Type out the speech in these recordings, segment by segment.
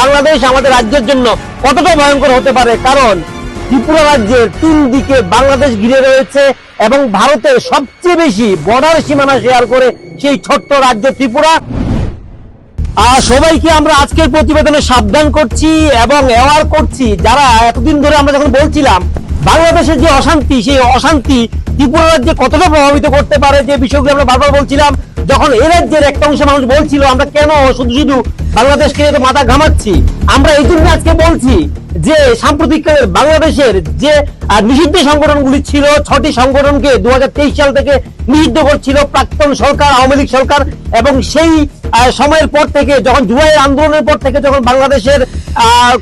বাংলাদেশ আমাদের রাজ্যের জন্য কতটা ভয়ঙ্কর হতে পারে? কারণ ত্রিপুরা রাজ্যের তিন দিকে বাংলাদেশ ঘিরে রয়েছে এবং ভারতের সবচেয়ে বেশি বর্ডার সীমানা শেয়ার করে সেই ছোট্ট রাজ্য ত্রিপুরা। আর সবাইকে আমরা আজকের প্রতিবেদনে সাবধান করছি এবং অ্যাওয়ার করছি যারা এতদিন ধরে আমরা যখন বলছিলাম বাংলাদেশের যে অশান্তি, সেই অশান্তি ত্রিপুরা রাজ্যে কতটা প্রভাবিত করতে পারে, যে বিষয়গুলো আমরা বারবার বলছিলাম, যখন এ রাজ্যের একটা অংশ মানুষ বলছিল, আমরা কেন শুধু শুধু বাংলাদেশকে যেহেতু মাথা ঘামাচ্ছি? আমরা এই জন্য আজকে বলছি যে সাম্প্রতিককালের বাংলাদেশের যে নিষিদ্ধ সংগঠনগুলি ছিল, ছটি সংগঠনকে দু হাজার তেইশ সাল থেকে নিষিদ্ধ করছিল প্রাক্তন সরকার, আওয়ামী লীগ সরকার এবং সেই সময়ের পর থেকে, যখন জুলাই আন্দোলনের পর থেকে যখন বাংলাদেশের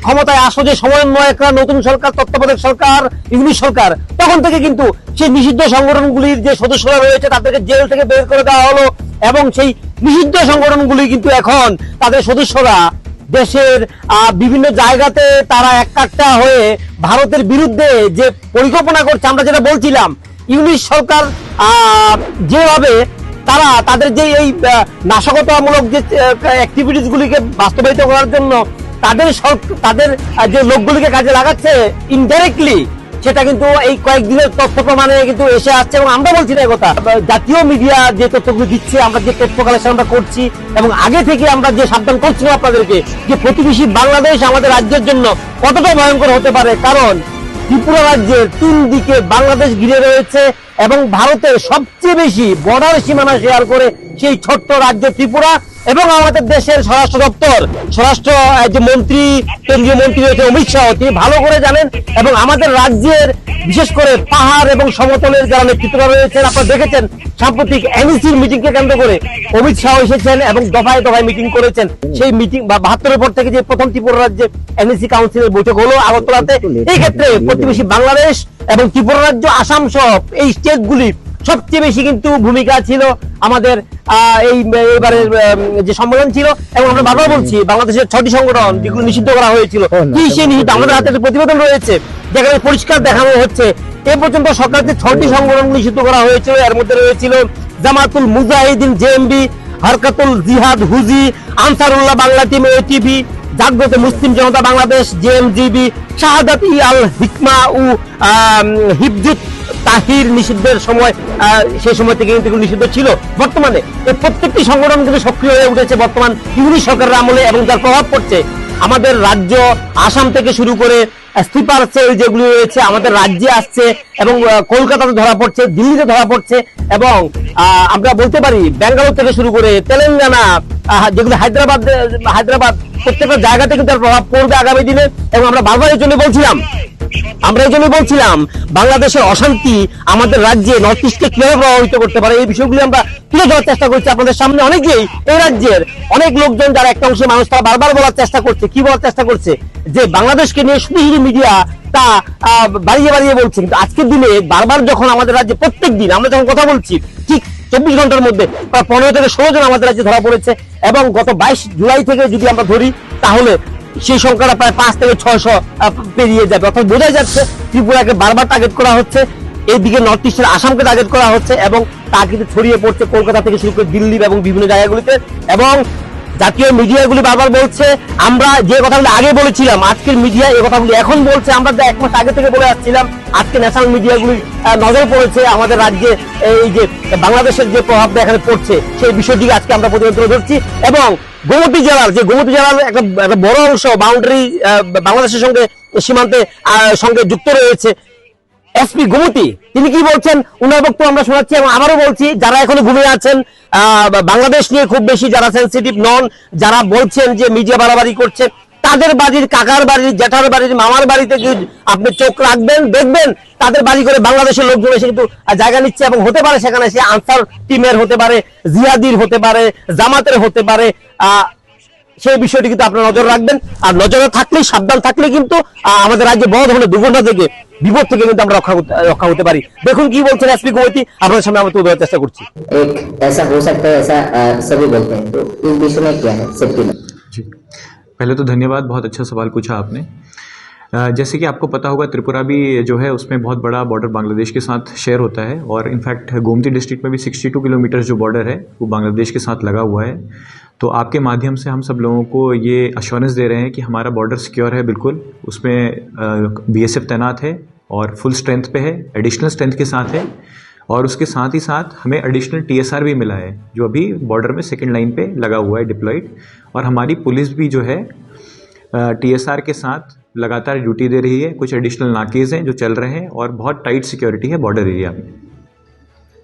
ক্ষমতায় আসো যে সমন্বয়করা, নতুন সরকার, তত্ত্বাবধায়ক সরকার ইংলিশ সরকার, তখন থেকে কিন্তু সেই নিষিদ্ধ সংগঠনগুলির যে সদস্যরা রয়েছে, তাদেরকে জেল থেকে বের করে দেওয়া হলো এবং সেই নিষিদ্ধ সংগঠনগুলি কিন্তু এখন তাদের সদস্যরা দেশের বিভিন্ন জায়গাতে তারা একাট্টা হয়ে ভারতের বিরুদ্ধে যে পরিকল্পনা করছে, আমরা যেটা বলছিলাম ইংলিশ সরকার যেভাবে তারা তাদের যে এই নাশকতামূলক যে অ্যাক্টিভিটিস গুলিকে বাস্তবায়িত করার জন্য তাদের তাদের যে লোকগুলিকে কাজে লাগাচ্ছে ইনডাইরেক্টলি সেটা কিন্তু এই কয়েকদিনের তথ্য প্রমাণে কিন্তু এসে আসছে এবং আমরা বলছি না কথা। জাতীয় মিডিয়া যে তথ্যগুলো দিচ্ছে, আমরা যে তথ্য কালেকশন আমরা করছি এবং আগে থেকে আমরা যে সাবধান করছিলাম আপনাদেরকে, যে প্রতিবেশী বাংলাদেশ আমাদের রাজ্যের জন্য কতটা ভয়ঙ্কর হতে পারে। কারণ ত্রিপুরা রাজ্যের তিন দিকে বাংলাদেশ ঘিরে রয়েছে এবং ভারতের সবচেয়ে বেশি বর্ডার সীমানা শেয়ার করে সেই ছোট্ট রাজ্য ত্রিপুরা এবং আমাদের দেশের স্বরাষ্ট্র দপ্তর। স্বরাষ্ট্র যে মন্ত্রী, কেন্দ্রীয় মন্ত্রী রয়েছে অমিত শাহ, তিনি ভালো করে জানেন এবং আমাদের রাজ্যের বিশেষ করে পাহাড় এবং সমতলের যারা নেতৃত্বরা রয়েছেন, আপনারা দেখেছেন সাম্প্রতিক এনইসির মিটিং কে কেন্দ্র করে অমিত শাহ এসেছেন এবং দফায় দফায় মিটিং করেছেন। সেই মিটিং বা বাহাত্তরের পর থেকে যে প্রথম ত্রিপুরা রাজ্যে এনইসি কাউন্সিলের বৈঠক হলো আগরতলাতে এই ক্ষেত্রে প্রতিবেশী বাংলাদেশ এবং ত্রিপুরা রাজ্য আসাম সহ এই স্টেটগুলি সবচেয়ে বেশি কিন্তু ভূমিকা ছিল আমাদের আহ, এই এবারের যে সম্মেলন ছিল। এবং আমরা বারবার বলছি বাংলাদেশের ছটি সংগঠন যেগুলো নিষিদ্ধ করা হয়েছিল। কি সেই নিষিদ্ধ? আমাদের হাতে একটা প্রতিবেদন রয়েছে। যেখানে পরিষ্কার দেখানো হচ্ছে এ পর্যন্ত সরকারকে ছটি সংগঠন নিষিদ্ধ করা হয়েছিল। এর মধ্যে রয়েছিল জামাতুল মুজাহিদিন JMB Harkatul Jihad, HuJI, Ansarullah Bangla team ATV Jagrata Muslim Janata Bangladesh জেএমজিবি শাহাদাত ই আল হিকমা ও হিফজুত তাহির নিষিদ্ধের সময় সেই সময় থেকে কিন্তু নিষিদ্ধ ছিল। বর্তমানে এই প্রত্যেকটি সংগঠন কিন্তু সক্রিয় হয়ে উঠেছে। বর্তমান ইংলিশ সরকারের আমলে এবং যার প্রভাব পড়ছে, আমাদের রাজ্য আসাম থেকে শুরু করে স্লিপার সেল যেগুলি রয়েছে, আমাদের রাজ্যে আসছে এবং কলকাতাতে ধরা পড়ছে, দিল্লিতে ধরা পড়ছে এবং আমরা বলতে পারি ব্যাঙ্গালোর থেকে শুরু করে তেলেঙ্গানা যেগুলো হায়দ্রাবাদ হায়দ্রাবাদ প্রত্যেকটা জায়গাতে কিন্তু তার প্রভাব পড়বে আগামী দিনে এবং আমরা বারবার এই জন্য বলছিলাম আমরা এই জন্য বলছিলাম, বাংলাদেশের অশান্তি আমাদের রাজ্যে নর্থ ইস্টকে কীভাবে প্রভাবিত করতে পারে এই বিষয়গুলি আমরা তুলে ধরার চেষ্টা করছি আপনাদের সামনে। অনেকেই এই রাজ্যের অনেক লোকজন যারা একটা অংশের মানুষ, তারা বারবার বলার চেষ্টা করছে, কি বলার চেষ্টা করছে? যে বাংলাদেশকে নিয়ে শুধু শুধু মিডিয়া তা বাড়িয়ে বাড়িয়ে বলছে। কিন্তু আজকের দিনে বারবার যখন আমাদের রাজ্যে প্রত্যেক দিন আমরা যখন কথা বলছি, ঠিক চব্বিশ ঘণ্টার মধ্যে প্রায় পনেরো থেকে ষোলো জন আমাদের রাজ্যে ধরা পড়েছে এবং গত বাইশ জুলাই থেকে যদি আমরা ধরি, তাহলে সেই সংখ্যাটা প্রায় পাঁচ থেকে ছয়শো পেরিয়ে যাবে। অর্থাৎ বোঝাই যাচ্ছে ত্রিপুরাকে বারবার টার্গেট করা হচ্ছে এইদিকে নর্থ ইস্টের আসামকে টার্গেট করা হচ্ছে এবং তা কিন্তু ছড়িয়ে পড়ছে কলকাতা থেকে শুরু করে দিল্লি এবং বিভিন্ন জায়গাগুলিতে এবং জাতীয় মিডিয়াগুলি বারবার বলছে, আমরা যে কথাগুলো আগে বলেছিলাম, আজকের মিডিয়া এই কথাগুলি এখন বলছে, আমরা এক মাস আগে থেকে বলে আসছিলাম, আজকে ন্যাশনাল মিডিয়াগুলি নজর পড়েছে, আমাদের রাজ্যে এই যে বাংলাদেশের যে প্রভাবটা এখানে পড়ছে, সেই বিষয়টিকে আজকে আমরা প্রতিবেদন তুলে ধরছি। এবং গোমতী জেলার যে গোমতী জেলার একটা বড় অংশ বাউন্ডারি বাংলাদেশের সঙ্গে সীমান্তে সঙ্গে যুক্ত রয়েছে এসপি গোমতী, তিনি কি বলছেন? উনার বক্তব্য আমরা শোনাচ্ছি এবং আবারও বলছি, যারা এখনও ঘুমিয়ে আছেন বাংলাদেশ নিয়ে খুব বেশি যারা সেন্সিটিভ নন, যারা বলছেন যে মিডিয়া বাড়াবাড়ি করছে, তাদের বাড়ির কাকার বাড়ির জ্যাঠার বাড়ির, মামার বাড়িতে কি আপনি চোখ রাখবেন, দেখবেন? তাদের বাড়ি করে বাংলাদেশের লোকজন এসে কিন্তু জায়গা নিচ্ছে এবং হতে পারে সেখানে সে আনসার টিমের হতে পারে জিয়াদির হতে পারে, জামাতের হতে পারে সেই বিষয়টি কিন্তু আপনারা নজর রাখবেন আর নজরে থাকলে সাবধান থাকলে কিন্তু আহ, আমাদের রাজ্যে বড় ধরনের দুর্ঘটনা থেকে বিপদ থেকে কিন্তু আমরা রক্ষা করতে- রক্ষা হতে পারি দেখুন কি বলছেন এসপি কমিটি আপনাদের সামনে আমরা তুলে ধরার চেষ্টা করছি एक ऐसा हो सकता है ऐसा अ, सभी बोलते हैं तो इस विषय में क्या है सेफ्टी में जी पहले तो धन्यवाद बहुत अच्छा सवाल पूछा आपने अ, जैसे कि आपको पता होगा, त्रिपुरा भी जो है, उसमें बहुत बड़ा बॉर्डर बांग्लादेश के साथ शेयर होता है और इनफैक्ट गोमती डिस्ट्रिक्ट में भी 62 किलोमीटर जो बॉर्डर है, वो बांग्लादेश के साथ लगा हुआ है। तो आपके माध्यम से हम सब लोगों को ये अश्योरेंस दे रहे हैं कि हमारा बॉर्डर सिक्योर है बिल्कुल, उसमें बीएसएफ तैनात है और फुल स्ट्रेंथ पे है एडिशनल स्ट्रेंथ के साथ है और उसके साथ ही साथ हमें एडिशनल टीएसआर भी मिला है, जो अभी बॉर्डर में सेकेंड लाइन पे लगा हुआ है डिप्लॉयड और हमारी पुलिस भी जो है टीएसआर के साथ लगातार ड्यूटी दे रही है कुछ एडिशनल नाकेज हैं जो चल रहे हैं और बहुत टाइट सिक्योरिटी है बॉर्डर एरिया में।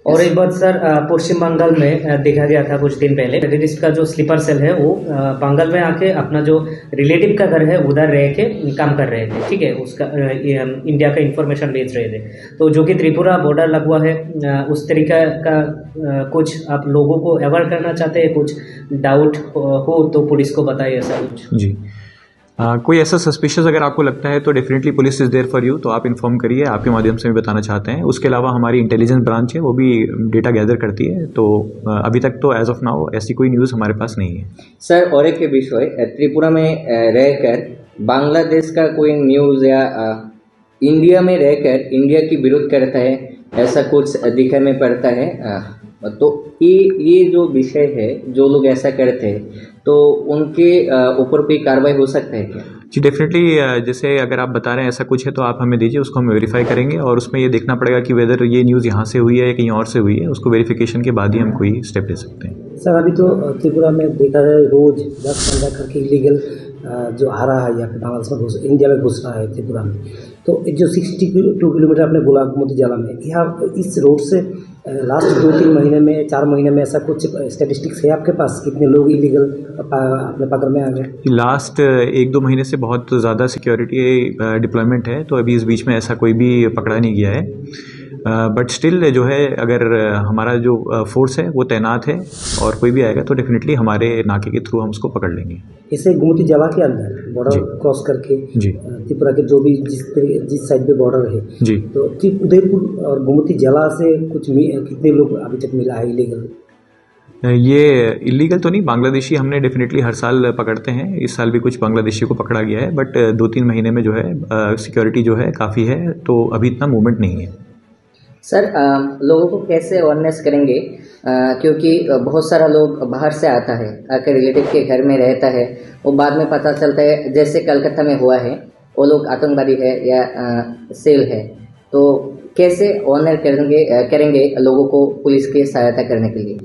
और एक बात सर पश्चिम बंगाल में देखा गया था कुछ दिन पहले टेररिस्ट का जो स्लीपर सेल है वो बंगाल में आके अपना जो रिलेटिव का घर है उधर रह के काम कर रहे थे ठीक है? उसका इंडिया का इंफॉर्मेशन बेच रहे थे। तो जो कि त्रिपुरा बॉर्डर लगा हुआ है उस तरीका का कुछ आप लोगों को अवेयर करना चाहते हैं? कुछ डाउट हो तो पुलिस को बताइए ऐसा कुछ। जी। कोई ऐसा सस्पिशियस अगर आपको लगता है तो definitely police is there for you तो आप इन्फॉर्म करिए, आपके माध्यम से भी बताना चाहते हैं। उसके अलावा हमारी इंटेलिजेंस ब्रांच है, वो भी डेटा गैदर करती है तो अभी तक तो एज ऑफ़ नाउ ऐसी कोई न्यूज़ हमारे पास नहीं है। सर और एक विषय त्रिपुरा में रहकर बांग्लादेश का कोई न्यूज़ या इंडिया में रहकर इंडिया की विरोध करता है, ऐसा कुछ दिखाई में पड़ता है? तो ये ये जो विषय है जो लोग ऐसा करते हैं तो उनके ऊपर कोई कार्रवाई हो सकता है क्या? जी डेफिनेटली जैसे अगर आप बता रहे हैं ऐसा कुछ है तो आप हमें दीजिए उसको हम वेरीफाई करेंगे और उसमें ये देखना पड़ेगा कि वेदर ये न्यूज़ यहाँ से हुई है या कहीं और से हुई है उसको वेरिफिकेशन के बाद ही हम कोई स्टेप ले सकते हैं। सर अभी तो त्रिपुरा में देखा जाए रोज दस पंद्रह करके इलीगल जो आ रहा है यहाँ पे बांग्लादेश में घुस, इंडिया में घुस रहा है त्रिपुरा में तो जो सिक्सटी टू किलोमीटर अपने बोला मोती जाला में, यहाँ इस रोड से लास्ट दो तीन महीने में, चार महीने में ऐसा कुछ स्टेटिस्टिक्स है आपके पास, कितने लोग इलीगल अपने पकड़ में आ गए? लास्ट एक दो महीने से बहुत ज़्यादा सिक्योरिटी डिप्लॉयमेंट है तो अभी इस बीच में ऐसा कोई भी पकड़ा नहीं गया है। बट स्टिल जो है अगर हमारा जो फोर्स है वो तैनात है और कोई भी आएगा तो डेफिनेटली हमारे नाके के थ्रू हम उसको पकड़ लेंगे। इसे गोमती जला के अंदर बॉर्डर क्रॉस करके जी। त्रिपुरा के जो भी जिस जिस साइड पे बॉर्डर है जी। तो उदयपुर और गोमती जला से कुछ कितने लोग अभी तक मिला है इलीगल ये इलीगल तो नहीं बांग्लादेशी हमने डेफिनेटली हर साल पकड़ते हैं इस साल भी कुछ बांग्लादेशी को पकड़ा गया है बट दो तीन महीने में जो है सिक्योरिटी जो है काफ़ी है तो अभी इतना मूवमेंट नहीं है। सर लोगों को कैसे अवेयरनेस करेंगे? क्योंकि बहुत सारा लोग बाहर से आता है, आकर रिलेटिव के घर में रहता है, वो बाद में पता चलता है, जैसे कलकत्ता में हुआ है, वो लोग आतंकवादी है या सेल है तो कैसे ऑनर करेंगे करेंगे लोगों को पुलिस की सहायता करने के लिए?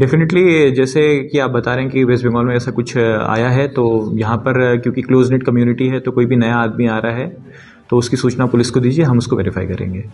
डेफिनेटली जैसे कि आप बता रहे हैं कि वेस्ट बंगाल में ऐसा कुछ आया है तो यहाँ पर, क्योंकि क्लोज नेट कम्युनिटी है तो कोई भी नया आदमी आ रहा है तो उसकी सूचना पुलिस को दीजिए, हम उसको वेरीफाई करेंगे।